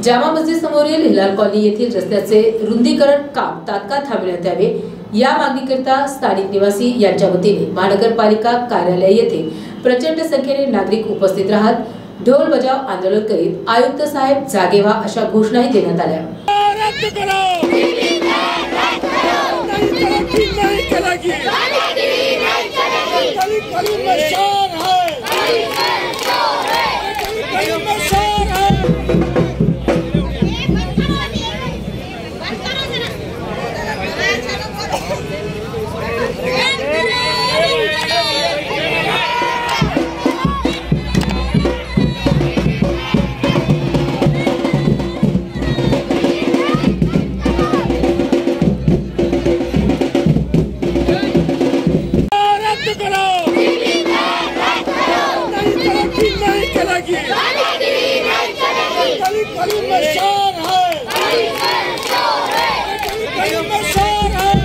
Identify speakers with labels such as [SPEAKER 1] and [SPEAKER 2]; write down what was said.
[SPEAKER 1] जामा मस्जिद समोरील हिलाल कॉलनी येथील रस्त्याचे रुंदीकरण काम तात्काळ थांबवण्यात यावे. या मागणीकरिता स्थानिक निवासी यांच्या वतीने महानगरपालिका कार्यालय येथे प्रचंड संख्येने नागरिक उपस्थित राहत ढोल बजाव आंदोलन करीत आयुक्त साहेब जागे व्हा अशा घोषणाही देण्यात आल्या.
[SPEAKER 2] करो. नहीं तरक्की